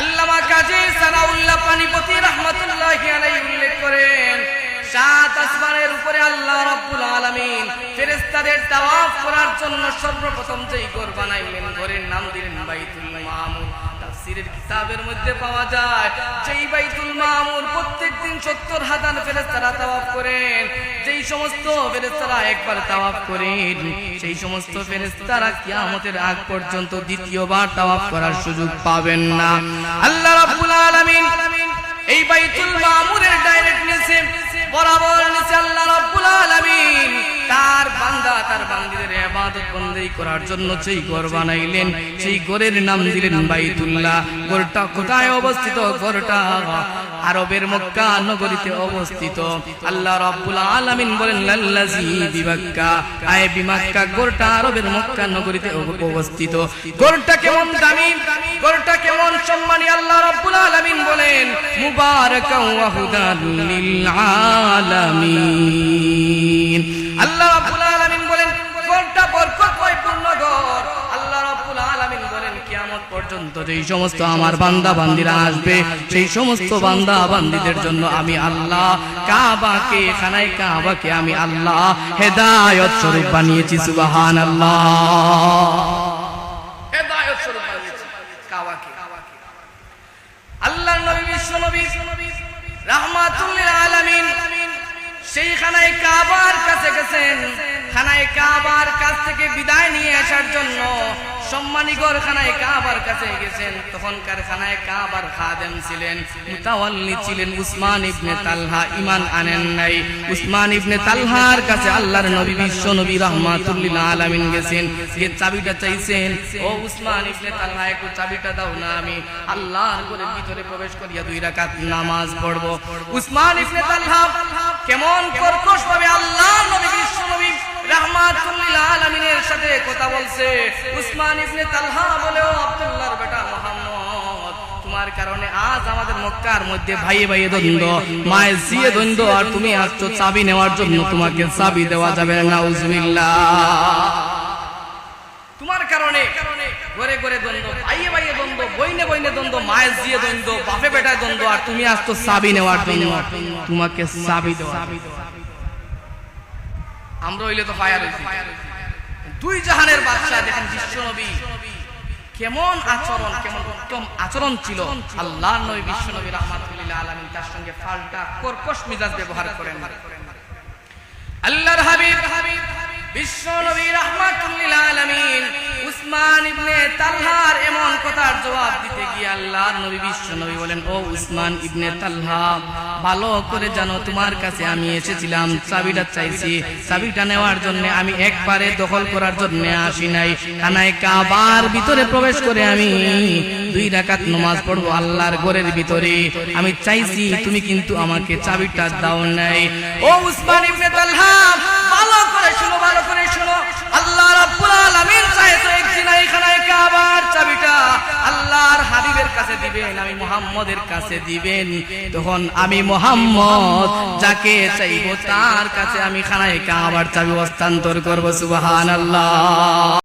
আল্লামা কাজী সানাউল্লাহ পানিপতি রহমতুল্লাহ উল্লেখ করেন, সাত আসমানের উপরে আল্লাহ রাব্বুল আলামিন ফেরেশতাদের তাওয়াফ করার জন্য সর্বপ্রথম যেই ঘর বানাইলেন, ঘরের নাম দিলেন বাইতুল মামুর তাফসীরের কিতাবের মধ্যে পাওয়া যায়। যেই বাইতুল মামুর প্রত্যেকদিন 70 হাজার ফেরেশতারা তাওয়াফ করেন, যেই সমস্ত ফেরেশতারা একবার তাওয়াফ করেন, সেই সমস্ত ফেরেশতারা কিয়ামতের আগ পর্যন্ত দ্বিতীয়বার তাওয়াফ করার সুযোগ পাবেন না। আল্লাহ রাব্বুল আলামিন এই বাইতুল মামুরের ডাইরেক্ট নিচে বরাবর নিচে আল্লাহ রাব্বুল আলামিন। তার বান্দা, তার বান্দিদের ইবাদত বন্দেই করার জন্য সেই ঘর বানাইলেন, সেই ঘরের নাম দিলেন বাইতুল্লাহ। ঘরটা কোথায় অবস্থিত? ঘরটা আরবের মক্কা নগরীতে অবস্থিত। আল্লাহ রাব্বুল আলামিন বলেন লাল্লাজি বিমাক্কা। আয় বিমাক্কা, ঘরটা আরবের মক্কা নগরীতে অবস্থিত। ঘরটা কেমন দামি? ঘরটা কেমন সম্মানী আল্লাহ রাব্বুল আলামিন বলেন মুবারাকাও ওয়া হুদান লিল আলামিন। আল্লাহ রাব্বুল আলামিন বলেন, ঘরটা বরকতময় পূর্ণ ঘর আল্লাহ রাব্বুল আলামিন বলেন, কিয়ামত পর্যন্ত যেই সমস্ত আমার বান্দা বান্দিরা আসবে, সেই সমস্ত বান্দা বান্দিদের জন্য আমি আল্লাহ, কাবাকে খানায় কাবাকে আমি আল্লাহ, হেদায়ত স্বরূপ বানিয়েছি, সুবহানাল্লাহ। হেদায়ত স্বরূপ বানিয়েছি, কাবাকে। আল্লাহ নবী, বিশ্ব নবী, রাহমাতুল আলামিন সেই খানায় কাবার কাছে গেছেন। খানায় কাবার কাছ থেকে বিদায় নিয়ে আসার জন্য সম্মানী গড় খানায় কাবার কাছে গেছেন। তখনকার খানায় কাবার খাদেম ছিলেন। মুতাওয়াল্লি ছিলেন উসমান ইবনে তালহা ইমান আনেন নাই। উসমান ইবনে তালহার কাছে আল্লাহর নবী, বিশ্ব নবী রহমাতুল্লিল আলামিন গেছেন। যে চাবিটা চাইছেন, ও উসমান ইবনে তালহা, একটু চাবিটা দাও না আমি। আল্লাহর ঘরের ভিতরে প্রবেশ করিয়া দুই রাকাত নামাজ পড়ব। উসমান ইবনে তালহা কেমন কর্কশ ভাবে আল্লাহ নবী, বিশ্ব নবী সাথে কথা বলছে। উসমান তালহা বলেও আব্দুল্লাহর বেটা মুহাম্মদ। তোমার কারণে তোমাকে কারণে ঘরে ঘরে ভাইয়ে ভাইয়ে বইনে বইনে মায়ের জিয়ে বাপে আর তুমি চাবি নেওয়ার তোমাকে চাবি দেওয়া আমরা হইলে তো ফায়ার হইছি। দুই জাহানের বাদশাহ দেখেন বিশ্ব নবী। কেমন আচরণ, কেমন উত্তম আচরণ ছিল। আল্লাহ নবী, বিশ্ব নবী রহমাতুল্লাহ আলামিন তার সঙ্গে ফাল্টা কর্কশ মিজাজ ব্যবহার করেন। আল্লাহর হাবিব উসমান ইবনে এমন কথার দিতে আল্লাহর বলেন, ও উসমান ইবনে ভালো করে জানো, তোমার কাছে আমি এসেছিলাম, চাবিটা চাইছি। চাবিটা নেওয়ার জন্য আমি একবারে দখল করার জন্য আসি নাই। কানায় কাবার ভিতরে প্রবেশ করে আমি দুই রাকাত নামাজ পড়ব আল্লাহর ঘরের ভিতরে। আমি চাইছি, তুমি কিন্তু আমাকে চাবিটা দাও নাই। ও উসমান ইবনে তালহা ভালো করে শুনো। আল্লাহ আমি মুহাম্মদের কাছে দিবেন। তখন আমি মুহাম্মদ, যাকে চাইব তার কাছে আমি খানায় কাবার চাবি হস্তান্তর করব, সুবহানাল্লাহ।